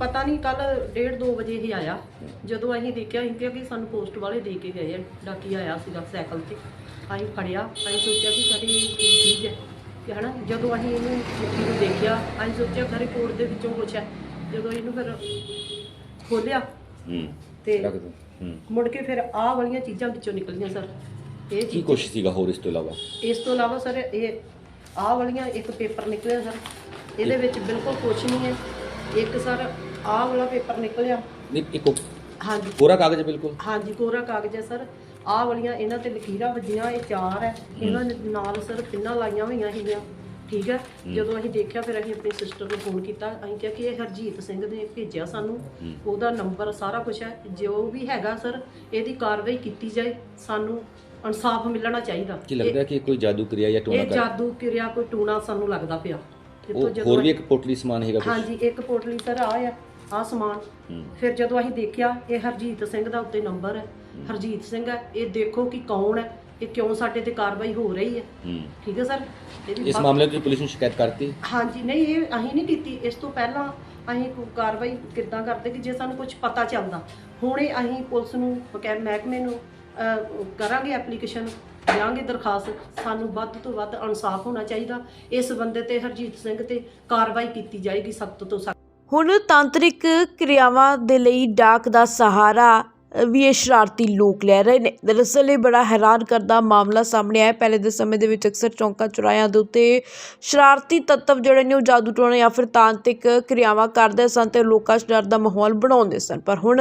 ਪਤਾ ਨਹੀਂ ਕੱਲ 1:30 2 ਵਜੇ ਹੀ ਆਇਆ ਜਦੋਂ ਅਸੀਂ ਦੇਖਿਆ ਅਸੀਂ ਕਿਹਾ ਕਿ ਸਾਨੂੰ ਪੋਸਟ ਵਾਲੇ ਦੇ ਕੇ ਗਏ ਆ ਡਾਕੀ ਆਇਆ ਸੀਗਾ ਸਾਈਕਲ ਤੇ। ਅਸੀਂ ਫੜਿਆ ਅਸੀਂ ਸੋਚਿਆ ਕਿ ਕਦੇ ਕੀ ਚੀਜ਼ ਹੈ। ਕਿ ਹਨਾ ਜਦੋਂ ਅਸੀਂ ਇਹਨੂੰ ਮਿੱਟੀ ਨੂੰ ਦੇਖਿਆ ਅਸੀਂ ਸੋਚਿਆ ਖਰੇ ਕੋਟ ਦੇ ਵਿੱਚੋਂ ਕੁਛ ਹੈ। ਜਦੋਂ ਇਹਨੂੰ ਫਿਰ ਖੋਲਿਆ ਹੂੰ ਤੇ ਰੱਖ ਦੋ ਹੂੰ। ਮੁੜ ਕੇ ਫਿਰ ਆਹ ਵਾਲੀਆਂ ਚੀਜ਼ਾਂ ਵਿੱਚੋਂ ਨਿਕਲੀਆਂ ਸਰ। ਇਹ ਕੀ ਚੀਜ਼ ਕੁਛ ਸੀਗਾ ਹੋਰ ਇਸ ਤੋਂ ਇਲਾਵਾ? ਇਸ ਤੋਂ ਇਲਾਵਾ ਸਰ ਇਹ ਆਹ ਵਾਲੀਆਂ ਇੱਕ ਪੇਪਰ ਨਿਕਲਿਆ ਸਰ। ਇਹਦੇ ਵਿੱਚ ਬਿਲਕੁਲ ਕੁਛ ਨਹੀਂ ਹੈ। ਇੱਕ ਸਰ ਆਹ ਵਾਲਾ ਪੇਪਰ ਨਿਕਲਿਆ। ਨਹੀਂ ਇੱਕ ਹਾਂਜੀ। ਕੋਰਾ ਕਾਗਜ਼ ਬਿਲਕੁਲ। ਹਾਂਜੀ ਕੋਰਾ ਕਾਗਜ਼ ਹੈ ਸਰ। ਆਹ ਵਾਲੀਆਂ ਇਹਨਾਂ ਤੇ ਲਕੀਰਾਂ ਵੱਜੀਆਂ ਇਹ ਚਾਰ ਹੈ। ਇਹਨਾਂ ਦੇ ਨਾਲ ਸਰ ਪਿੰਨਾਂ ਲਾਈਆਂ ਹੋਈਆਂ ਸੀਗੀਆਂ ਠੀਕ ਹੈ? ਜਦੋਂ ਅਸੀਂ ਦੇਖਿਆ ਫਿਰ ਅਸੀਂ ਆਪਣੀ ਸਿਸਟਰ ਨੂੰ ਫੋਨ ਕੀਤਾ। ਅਸੀਂ ਕਿਹਾ ਕਿ ਇਹ ਹਰਜੀਤ ਸਿੰਘ ਨੇ ਭੇਜਿਆ ਸਾਨੂੰ। ਉਹਦਾ ਨੰਬਰ ਸਾਰਾ ਕੁਝ ਹੈ। ਜੋ ਵੀ ਹੈਗਾ ਸਰ ਇਹਦੀ ਕਾਰਵਾਈ ਕੀਤੀ ਜਾਏ। ਸਾਨੂੰ ਇਨਸਾਫ ਮਿਲਣਾ ਚਾਹੀਦਾ। ਕੀ ਲੱਗਦਾ ਕਿ ਕੋਈ ਜਾਦੂ ਕਿਰਿਆ ਜਾਂ ਟੋਨਾ ਇਹ ਜਾਦੂ ਕਿਰਿਆ ਕੋਈ ਟੂਣਾ ਸਾਨੂੰ ਲੱਗਦਾ ਪਿਆ। ਹੋਰ ਵੀ ਇੱਕ ਪੋਟਲੀ ਸਮਾਨ ਹੈਗਾ ਹਾਂਜੀ ਇੱਕ ਪੋਟਲੀ ਸਰ ਆ ਆ। ਆ ਸਮਾਨ। ਫਿਰ ਜਦੋਂ ਅਸੀਂ ਦੇਖਿਆ ਇਹ ਹਰਜੀਤ ਸਿੰਘ ਦਾ ਉੱਤੇ ਨੰਬਰ ਹੈ। ਹਰਜੀਤ ਸਿੰਘ ਹੈ। ਇਹ ਦੇਖੋ ਕਿ ਕੌਣ ਹੈ। ਇਹ ਕਿਉਂ ਸਾਡੇ ਤੇ ਕਾਰਵਾਈ ਹੋ ਰਹੀ ਹੈ। ਠੀਕ ਹੈ ਸਰ? ਇਹਦੀ ਇਸ ਮਾਮਲੇ 'ਚ ਪੁਲਿਸ ਨੂੰ ਸ਼ਿਕਾਇਤ ਕਰਤੀ? ਹਾਂਜੀ ਨਹੀਂ ਇਹ ਅਸੀਂ ਨਹੀਂ ਕੀਤੀ। ਇਸ ਤੋਂ ਪਹਿਲਾਂ ਅਸੀਂ ਕੋਈ ਕਾਰਵਾਈ ਕਿੱਦਾਂ ਕਰਦੇ ਕਿ ਜੇ ਸਾਨੂੰ ਕੁਝ ਪਤਾ ਚੱਲਦਾ। ਹੁਣੇ ਅਸੀਂ ਪੁਲਿਸ ਨੂੰ ਬਕੈ ਮਹਿਕਮੇ ਨੂੰ ਅਹ, ਕਰਾਂਗੇ ਐਪਲੀਕੇਸ਼ਨ ਦਿਆਂਗੇ ਦਰਖਾਸਤ। ਸਾਨੂੰ ਵੱਧ ਤੋਂ ਵੱਧ ਇਨਸਾਫ ਹੋਣਾ ਚਾਹੀਦਾ। ਇਸ ਬੰਦੇ ਤੇ ਹਰਜੀਤ ਸਿੰਘ ਤੇ ਕਾਰਵਾਈ ਕੀਤੀ ਜਾਏਗੀ ਸਖਤ ਤੋਂ ਸਖਤ। ਹੁਣ ਤਾਂਤਰਿਕ ਕਿਰਿਆਵਾਂ ਦੇ ਲਈ ਡਾਕ ਦਾ ਸਹਾਰਾ ਵੀ ਇਹ ਸ਼ਰਾਰਤੀ ਲੋਕ ਲੈ ਰਹੇ ਨੇ। ਦਰਅਸਲ ਇਹ ਬੜਾ ਹੈਰਾਨ ਕਰਦਾ ਮਾਮਲਾ ਸਾਹਮਣੇ ਆਇਆ। ਪਹਿਲੇ ਦੇ ਸਮੇਂ ਦੇ ਵਿੱਚ ਅਕਸਰ ਚੌਂਕਾਂ ਚੁਰਾਇਆਂ ਦੇ ਉੱਤੇ ਸ਼ਰਾਰਤੀ ਤੱਤਵ ਜਿਹੜੇ ਨੇ ਉਹ ਜਾਦੂ ਟੋਣਾ ਜਾਂ ਫਿਰ ਤਾਂਤਿਕ ਕਿਰਿਆਵਾਂ ਕਰਦੇ ਸਨ ਤੇ ਲੋਕਾਂ 'ਚ ਡਰ ਦਾ ਮਾਹੌਲ ਬਣਾਉਂਦੇ ਸਨ। ਪਰ ਹੁਣ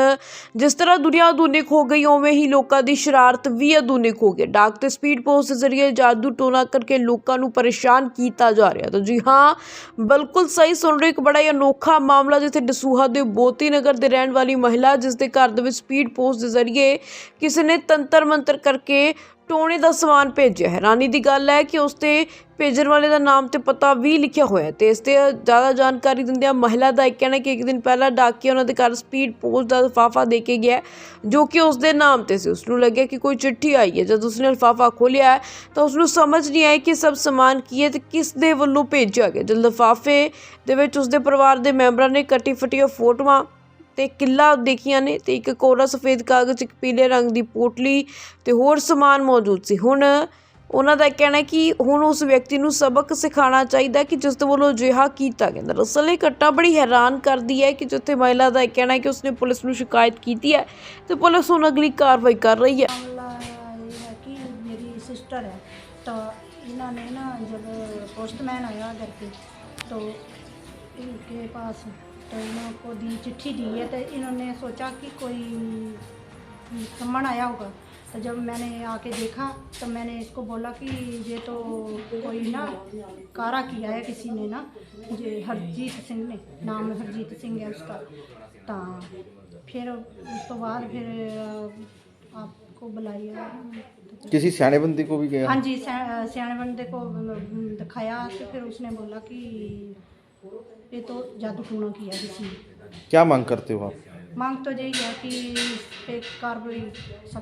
ਜਿਸ ਤਰ੍ਹਾਂ ਦੁਨੀਆ ਆਧੁਨਿਕ ਹੋ ਗਈ ਉਵੇਂ ਹੀ ਲੋਕਾਂ ਦੀ ਸ਼ਰਾਰਤ ਵੀ ਆਧੁਨਿਕ ਹੋ ਗਈ। ਡਾਕ ਤੇ ਸਪੀਡ ਪੋਸਟ ਦੇ ਜ਼ਰੀਏ ਜਾਦੂ ਟੋਨਾ ਕਰਕੇ ਲੋਕਾਂ ਨੂੰ ਪਰੇਸ਼ਾਨ ਕੀਤਾ ਜਾ ਰਿਹਾ ਤਾਂ ਜੀ ਹਾਂ ਬਿਲਕੁਲ ਸਹੀ ਸੁਣ ਰਹੇ ਹੋ, ਇੱਕ ਬੜਾ ਹੀ ਅਨੋਖਾ ਮਾਮਲਾ ਜਿੱਥੇ ਦਸੂਹਾ ਦੇ ਬੋਤੀ ਨਗਰ ਦੇ ਰਹਿਣ ਵਾਲੀ ਮਹਿਲਾ ਜਿਸ ਦੇ ਘਰ ਦੇ ਵਿੱਚ ਸਪੀਡ ਪੋਸਟ ਦੇ ਜ਼ਰੀਏ ਕਿਸੇ ਨੇ ਤੰਤਰ ਮੰਤਰ ਕਰਕੇ ਟੋਣੇ ਦਾ ਸਮਾਨ ਭੇਜਿਆ ਹੈਰਾਨੀ ਦੀ ਗੱਲ ਹੈ ਕਿ ਉਸ ਤੇ ਭੇਜਣ ਵਾਲੇ ਦਾ ਨਾਮ ਤੇ ਪਤਾ ਵੀ ਲਿਖਿਆ ਹੋਇਆ ਹੈ ਤੇ ਇਸ ਤੇ ਜ਼ਿਆਦਾ ਜਾਣਕਾਰੀ ਦਿੰਦਿਆਂ ਮਹਿਲਾ ਦਾ ਇੱਕ ਕਹਿਣਾ ਕਿ ਇੱਕ ਦਿਨ ਪਹਿਲਾਂ ਡਾਕੀਆ ਉਹਨਾਂ ਦੇ ਘਰ ਸਪੀਡ ਪੋਸਟ ਦਾ ਲਫ਼ਾਫਾ ਦੇ ਕੇ ਗਿਆ ਜੋ ਕਿ ਉਸ ਦੇ ਨਾਮ ਤੇ ਸੀ। ਉਸ ਨੂੰ ਲੱਗਿਆ ਕਿ ਕੋਈ ਚਿੱਠੀ ਆਈ ਹੈ। ਜਦ ਉਸਨੇ ਲਿਫਾਫਾ ਖੋਲ੍ਹਿਆ ਹੈ, ਤਾਂ ਉਸ ਨੂੰ ਸਮਝ ਨਹੀਂ ਆਈ ਕਿ ਸਭ ਸਮਾਨ ਕੀ ਹੈ ਤੇ ਕਿਸ ਦੇ ਵੱਲੋਂ ਭੇਜਿਆ ਗਿਆ। ਜਦ ਲਿਫਾਫੇ ਦੇ ਵਿੱਚ ਉਸ ਦੇ ਪਰਿਵਾਰ ਦੇ ਮੈਂਬਰਾਂ ਨੇ ਕੱਟੀ ਫਟੀਆਂ ਫੋਟੋਆਂ ਤੇ ਕਿੱਲਾ ਦੇਖੀਆਂ ਨੇ ਤੇ ਇੱਕ ਕੋਰਾ ਸਫੇਦ ਕਾਗਜ਼ ਇੱਕ ਪੀਲੇ ਰੰਗ ਦੀ ਪੋਟਲੀ ਤੇ ਹੋਰ ਸਮਾਨ ਮੌਜੂਦ ਸੀ ਹੁਣ ਉਹਨਾਂ ਦਾ ਕਹਿਣਾ ਹੈ ਕਿ ਹੁਣ ਉਸ ਵਿਅਕਤੀ ਨੂੰ ਸਬਕ ਸਿਖਾਉਣਾ ਚਾਹੀਦਾ ਹੈ ਕਿ ਜਿਸ ਦੇ ਵੱਲੋਂ ਅਜਿਹਾ ਕੀਤਾ ਗਿਆ ਦਰਅਸਲ ਇਹ ਘਟਨਾ ਬੜੀ ਹੈਰਾਨ ਕਰਦੀ ਹੈ ਕਿ ਜਿੱਥੇ ਮਹਿਲਾ ਦਾ ਇਹ ਕਹਿਣਾ ਹੈ ਕਿ ਉਸਨੇ ਪੁਲਿਸ ਨੂੰ ਸ਼ਿਕਾਇਤ ਕੀਤੀ ਹੈ ਤੇ ਪੁਲਿਸ ਹੁਣ ਅਗਲੀ ਕਾਰਵਾਈ ਕਰ ਰਹੀ ਹੈ मामला ये है कि मेरी सिस्टर है तो इन्होंने ना जब पोस्टमैन आया घर पे तो इनके पास तो इनको दी चिट्ठी दी है तो इन्होंने सोचा कि कोई सम्मान आया होगा। तो जब मैंने आके देखा तो मैंने इसको बोला कि ये तो कोई ना कारा किया है किसी ने ना ये हरजीत सिंह ने नाम हरजीत सिंह है उसका। तो फिर उस तो बाद फिर आपको बुलाया। किसी सियाने बंदे को भी गया? हाँ जी सियाने बंदे को दिखाया तो फिर उसने बोला कि ये तो जादू टूना किया किसी ने क्या मांग करते हो आप मांग तो यही है कि इस पे कार्रवाई सख्त